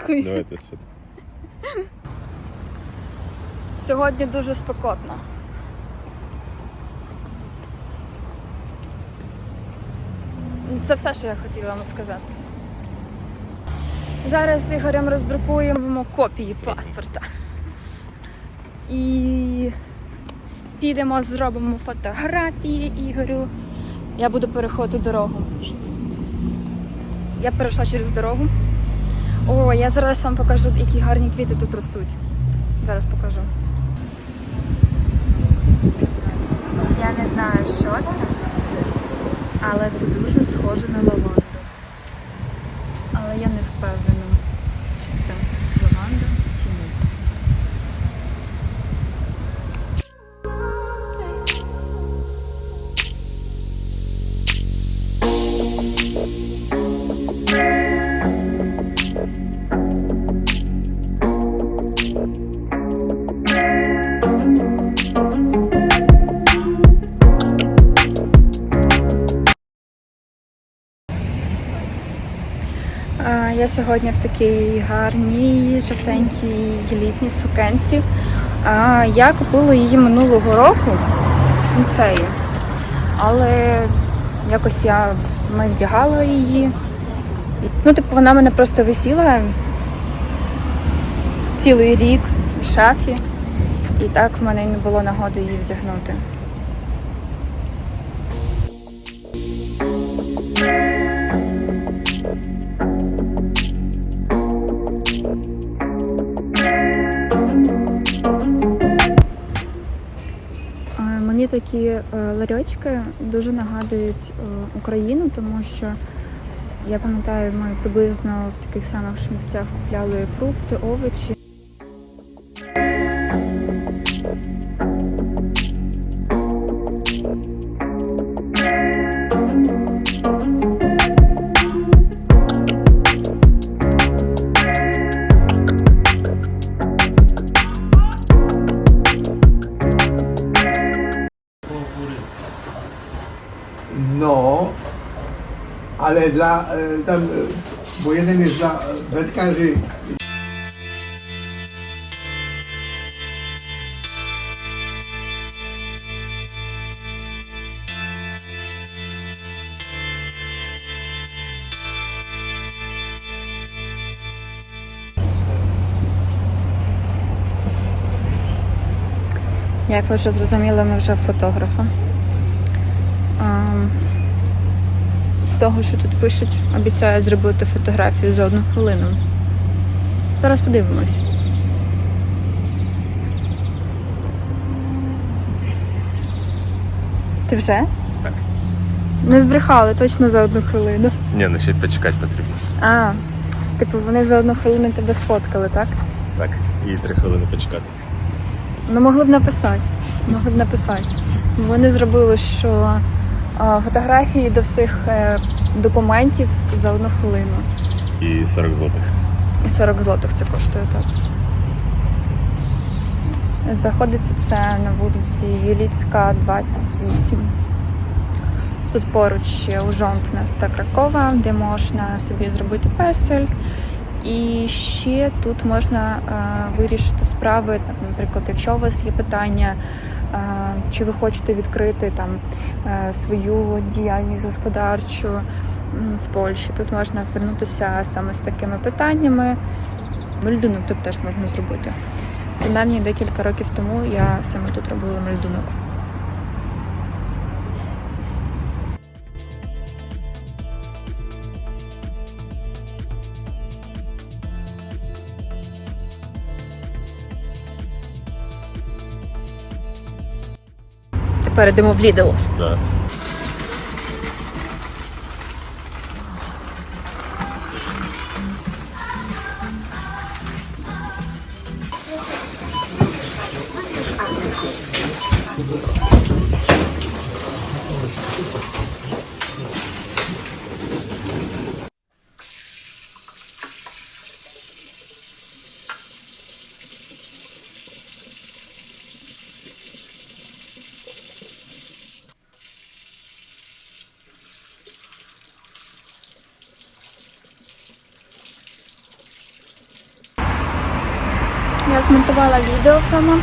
Дякую. Давайте сюди. Сьогодні дуже спекотно. Це все, що я хотіла вам сказати. Зараз з Ігорем роздрукуємо копії паспорта. І підемо, зробимо фотографії Ігорю. Я буду переходити дорогу. Я перейшла через дорогу. О, я зараз вам покажу, які гарні квіти тут ростуть. Зараз покажу. Я не знаю, що це, але це дуже схоже на лаванду. Я сьогодні в такій гарній, жовтенькій літній сукенці. Я купила її минулого року в сенсеї, але якось я не вдягала її. Ну, типу, вона мене просто висіла цілий рік в шафі, і так в мене не було нагоди її вдягнути. Мені такі е, ларьочки дуже нагадують е, Україну, тому що я пам'ятаю, ми приблизно в таких самих місцях купляли фрукти, овочі. dla e, tam, e, bo jeden jest dla e, wędkarzy Як ви вже зрозуміли, ми вже фотографа. Того, що тут пишуть, обіцяю зробити фотографію за одну хвилину. Зараз подивимось. Ти вже? Так. Не збрехали точно за одну хвилину. Ні, ну ще почекати потрібно. А, типу, вони за одну хвилину тебе сфоткали, так? Так, і три хвилини почекати. Ну, могли б написати. Могли б написати. Вони зробили, що фотографії до всіх е, документів за одну хвилину. І 40 злотих. І 40 злотих це коштує так. Знаходиться це на вулиці Юліцька, 28. Тут поруч ще ужонт міста Кракова, де можна собі зробити песель. І ще тут можна е, вирішити справи, наприклад, якщо у вас є питання, чи ви хочете відкрити там е, свою діяльність господарчу в Польщі. Тут можна звернутися саме з такими питаннями. Мельдунок тут теж можна зробити. Принаймні декілька років тому я саме тут робила мельдунок. Тепер йдемо в Lidl. Да. Змонтувала відео вдома.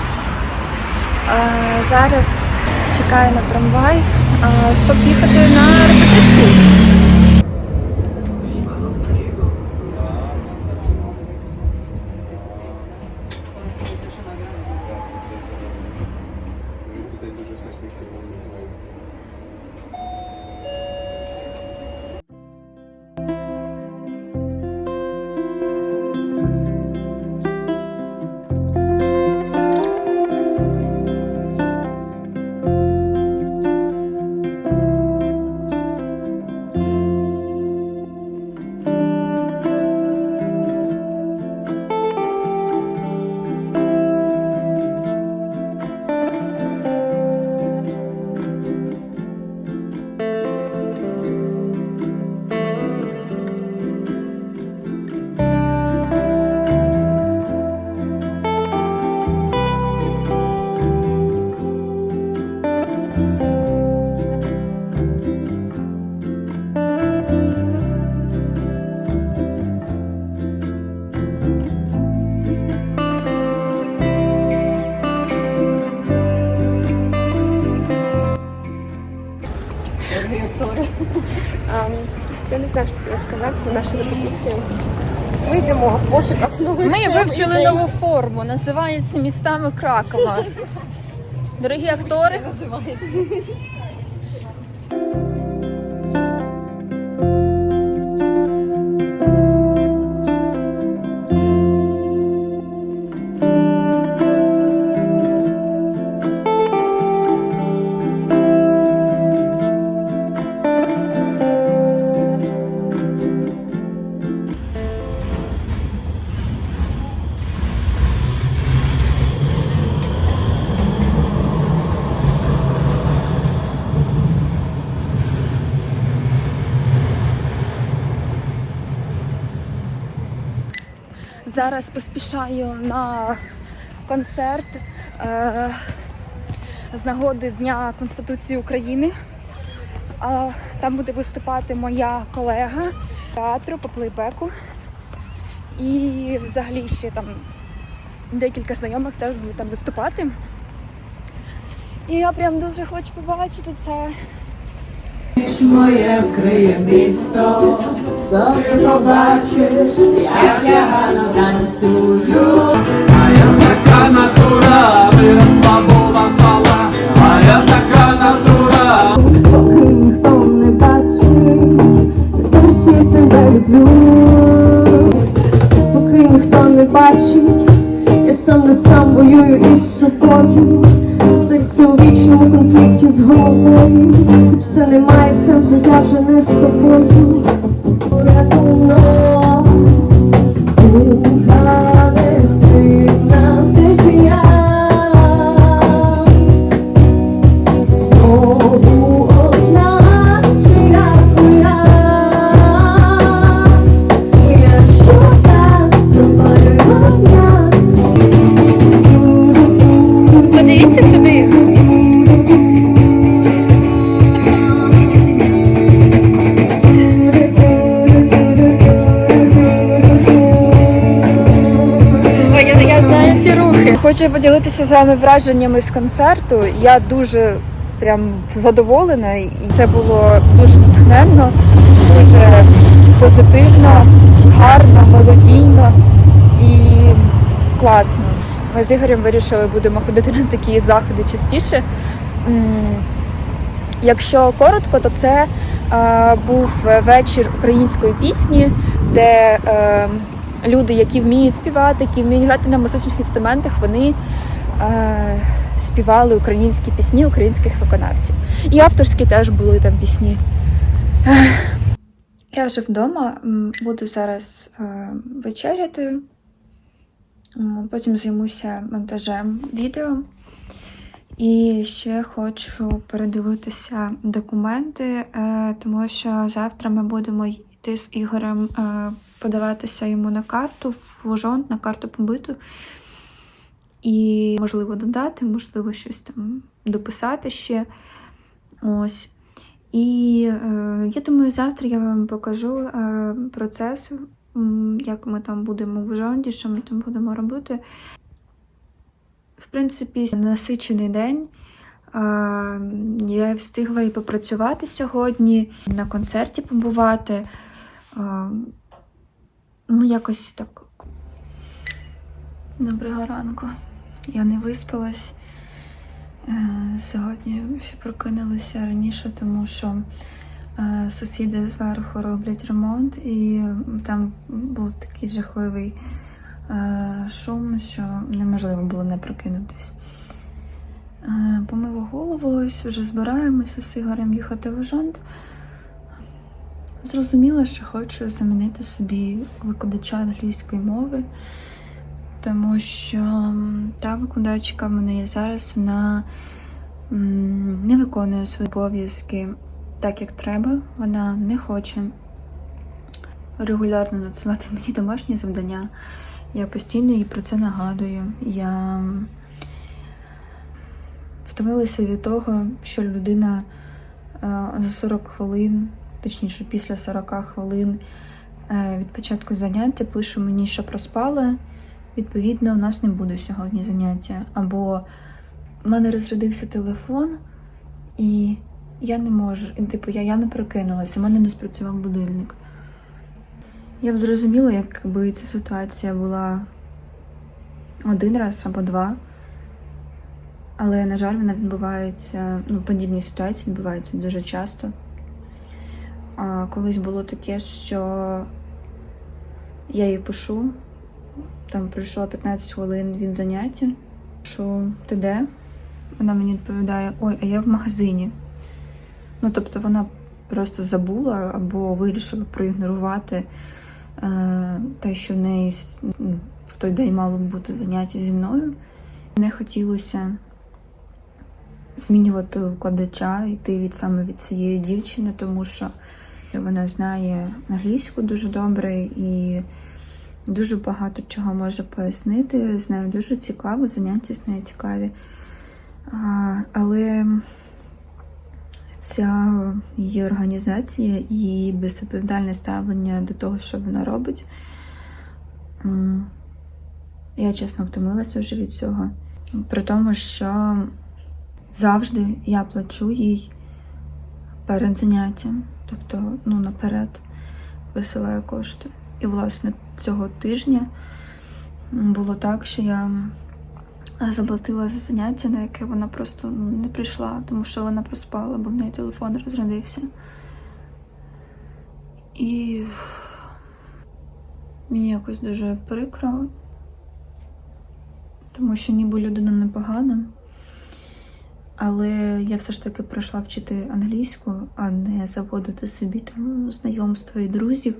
Е, Зараз чекаю на трамвай, е, щоб їхати на репетицію. Ам, Я не знаю, що тобі сказати про нашу репетицію. Ми йдемо в пошуках нових. Ми вивчили нову форму, називаються містами Кракова. Дорогі актори, зараз поспішаю на концерт е, з нагоди Дня Конституції України. А, там буде виступати моя колега театру по плейбеку. І взагалі ще там декілька знайомих теж будуть там виступати. І я прям дуже хочу побачити це. Моє вкриє місто, то ти побачиш, як я гарно танцюю. Моя така натура, виросла була впала, моя така натура. Поки ніхто не бачить, досі тебе люблю. Поки ніхто не бачить, я сам на сам воюю із собою. Серце у вічному конфлікті з головою. Хоч це не має сенсу, я вже не з тобою. Хочу поділитися з вами враженнями з концерту. Я дуже прям задоволена, і це було дуже натхненно, дуже позитивно, гарно, мелодійно і класно. Ми з Ігорем вирішили, будемо ходити на такі заходи частіше. Якщо коротко, то це е, був вечір української пісні, де е, люди, які вміють співати, які вміють грати на музичних інструментах, вони е, співали українські пісні українських виконавців. І авторські теж були там пісні. Я вже вдома буду зараз е, вечеряти. Потім займуся монтажем відео. І ще хочу передивитися документи, е, тому що завтра ми будемо йти з Ігорем е, подаватися йому на карту в жонт, на карту побиту. І можливо додати, можливо, щось там дописати ще. Ось. І е, я думаю, завтра я вам покажу е, процес, як ми там будемо в жонді, що ми там будемо робити. В принципі, насичений день. А, Я встигла і попрацювати сьогодні, на концерті побувати. А, Ну, якось так. Доброго ранку. Я не виспалась. Е, Сьогодні прокинулася раніше, тому що е, сусіди зверху роблять ремонт, і там був такий жахливий е, шум, що неможливо було не прокинутись. Помила голову, ось вже збираємося з Ігорем їхати в Жонт. Зрозуміла, що хочу замінити собі викладача англійської мови, тому що та викладачка в мене є зараз, вона не виконує свої обов'язки так, як треба. Вона не хоче регулярно надсилати мені домашні завдання. Я постійно їй про це нагадую. Я втомилася від того, що людина е, за 40 хвилин, точніше, після 40 хвилин е, від початку заняття пише мені, що проспала. Відповідно, у нас не буде сьогодні заняття. Або в мене розрядився телефон, і я не можу. І, типу, я, я не прокинулася, у мене не спрацював будильник. Я б зрозуміла, якби ця ситуація була один раз або два. Але, на жаль, вона відбувається, ну, подібні ситуації відбуваються дуже часто. Колись було таке, що я їй пишу, там пройшло 15 хвилин від заняття. Що ти де? Вона мені відповідає: Ой, а я в магазині. Ну, тобто вона просто забула або вирішила проігнорувати е, те, що в неї ну, в той день мало бути заняття зі мною. Не хотілося змінювати викладача, йти від саме від цієї дівчини, тому що вона знає англійську дуже добре і дуже багато чого може пояснити. З нею дуже цікаво, заняття з нею цікаві. Але ця її організація і безвідповідальне ставлення до того, що вона робить. Я чесно втомилася вже від цього. При тому, що завжди я плачу їй перед заняттям, тобто ну, наперед висилаю кошти. І, власне, цього тижня було так, що я заплатила за заняття, на яке вона просто ну, не прийшла, тому що вона проспала, бо в неї телефон розрядився. І мені якось дуже прикро, тому що ніби людина непогана. Але я все ж таки прийшла вчити англійську, а не заводити собі там знайомства і друзів.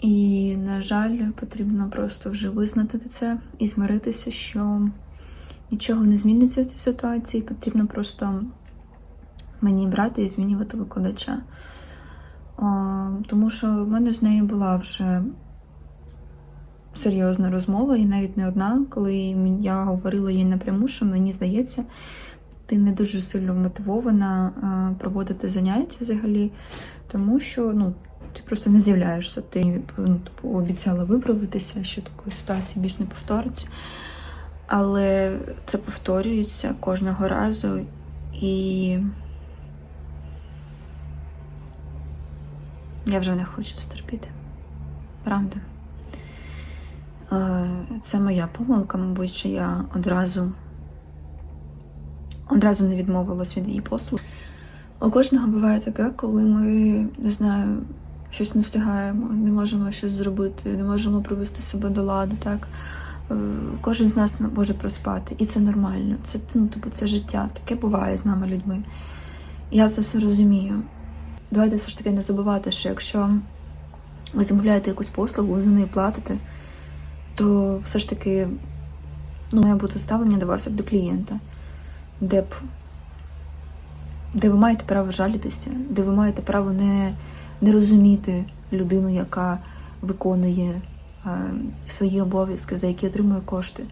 І, на жаль, потрібно просто вже визнати це і змиритися, що нічого не зміниться в цій ситуації. Потрібно просто мені брати і змінювати викладача. Тому що в мене з нею була вже серйозна розмова, і навіть не одна, коли я говорила їй напряму, що мені здається, ти не дуже сильно мотивована проводити заняття взагалі, тому що ну, ти просто не з'являєшся. Ти ну, типу, обіцяла виправитися, що такої ситуації більш не повториться. Але це повторюється кожного разу і я вже не хочу це терпіти. Правда. Е, Це моя помилка, мабуть, що я одразу одразу не відмовилась від її послуг. У кожного буває таке, коли ми не знаю, щось не встигаємо, не можемо щось зробити, не можемо привести себе до ладу. Так Е, кожен з нас може проспати, і це нормально. Це ну, типу, це життя. Таке буває з нами людьми. Я це все розумію. Давайте все ж таки не забувати, що якщо ви замовляєте якусь послугу, ви за неї платите, то все ж таки ну, має бути ставлення до вас як до клієнта, де б де ви маєте право жалітися, де ви маєте право не, не розуміти людину, яка виконує е, свої обов'язки, за які отримує кошти.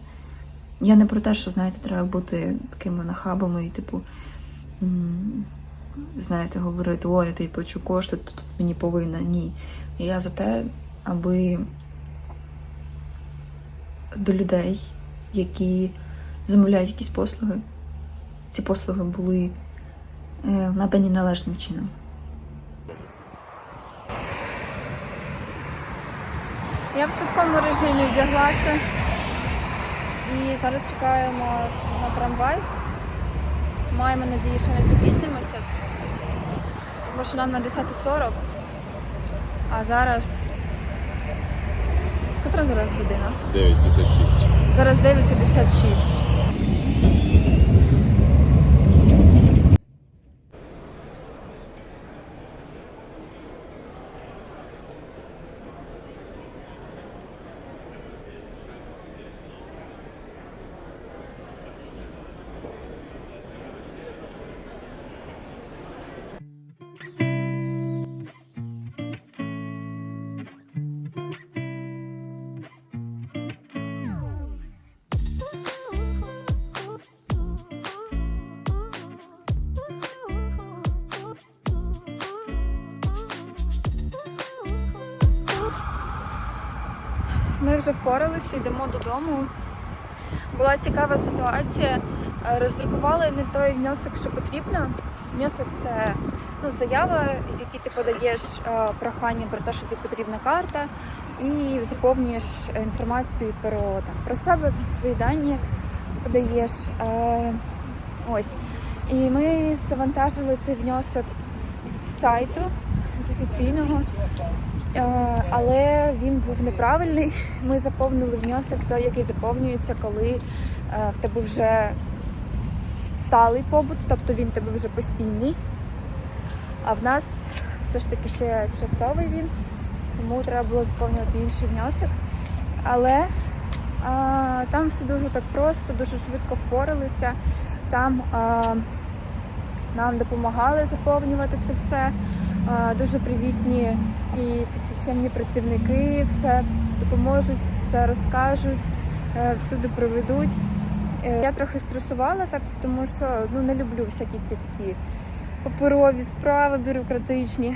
Я не про те, що, знаєте, треба бути такими нахабами і, типу, знаєте, говорити, ой, я тобі плачу кошти, тут мені повинна. Ні. Я за те, аби до людей, які замовляють якісь послуги, ці послуги були е, надані належним чином. Я в швидкому режимі вдяглася і зараз чекаємо на трамвай. Маємо надію, що не запізнимося, тому що нам на 10.40, а зараз. Котра зараз година? 9,56. Зараз 9.56. Ми вже впоралися, йдемо додому. Була цікава ситуація. Е, Роздрукували не той внесок, що потрібно. Внесок це ну, заява, в якій ти подаєш е, прохання про те, що тобі потрібна карта, і заповнюєш інформацію про, там, про себе, свої дані подаєш. Е, ось. І ми завантажили цей внесок з сайту, з офіційного. Але він був неправильний. Ми заповнили внесок, той, який заповнюється, коли е, в тебе вже сталий побут, тобто він в тебе вже постійний. А в нас все ж таки ще часовий він, тому треба було заповнювати інший внесок. Але а, там все дуже так просто, дуже швидко впоралися. Там а, нам допомагали заповнювати це все. Дуже привітні і такі чемні працівники, все допоможуть, все розкажуть, е, всюди проведуть. Е, Я трохи стресувала так, тому що ну, не люблю всякі ці такі паперові справи бюрократичні.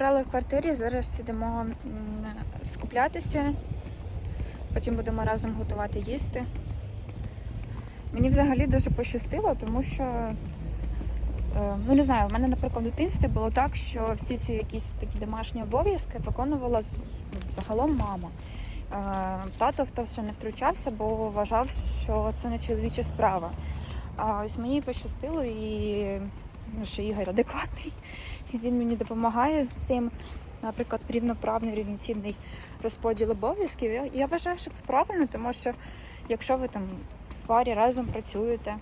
Прибрали в квартирі, зараз сидимо скуплятися, потім будемо разом готувати їсти. Мені взагалі дуже пощастило, тому що, е, ну не знаю, в мене, наприклад, в дитинстві було так, що всі ці якісь такі домашні обов'язки виконувала ну, загалом мама. Е, Тато в то все не втручався, бо вважав, що це не чоловіча справа. А ось мені пощастило і ну, що Ігор адекватний. І він мені допомагає з цим, наприклад, рівноправний рівноцінний розподіл обов'язків. Я, я вважаю, що це правильно, тому що якщо ви там в парі разом працюєте,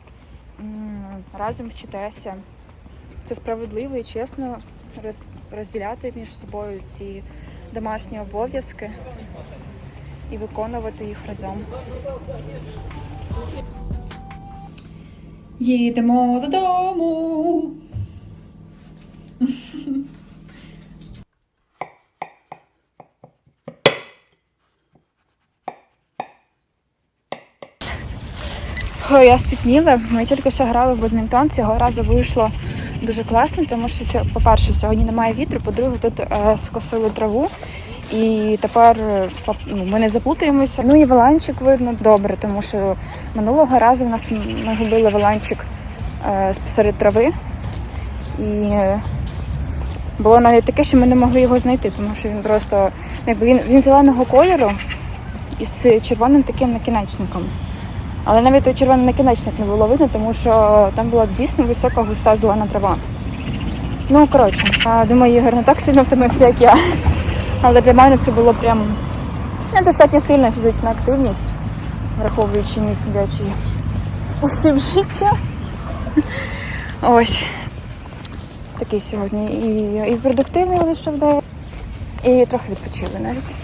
разом вчитеся, це справедливо і чесно роз, розділяти між собою ці домашні обов'язки і виконувати їх разом. Їдемо додому. Ой, я спітніла. Ми тільки що грали в бадмінтон. Цього разу вийшло дуже класно, тому що, по-перше, сьогодні немає вітру, по-друге, тут е, скосили траву. І тепер ну, ми не заплутаємося. Ну і воланчик видно добре, тому що минулого разу в нас ми губили воланчик е, серед трави. І Було навіть таке, що ми не могли його знайти, тому що він просто якби він, він зеленого кольору із червоним таким накінечником. Але навіть той червоний накінечник не було видно, тому що там була дійсно висока густа зелена трава. Ну, коротше, думаю, Ігор не так сильно втомився, як я. Але для мене це було прям ну, достатньо сильна фізична активність, враховуючи мій сидячий спосіб життя. Ось. Такий сьогодні і, і продуктивний лише вдає, і трохи відпочили навіть.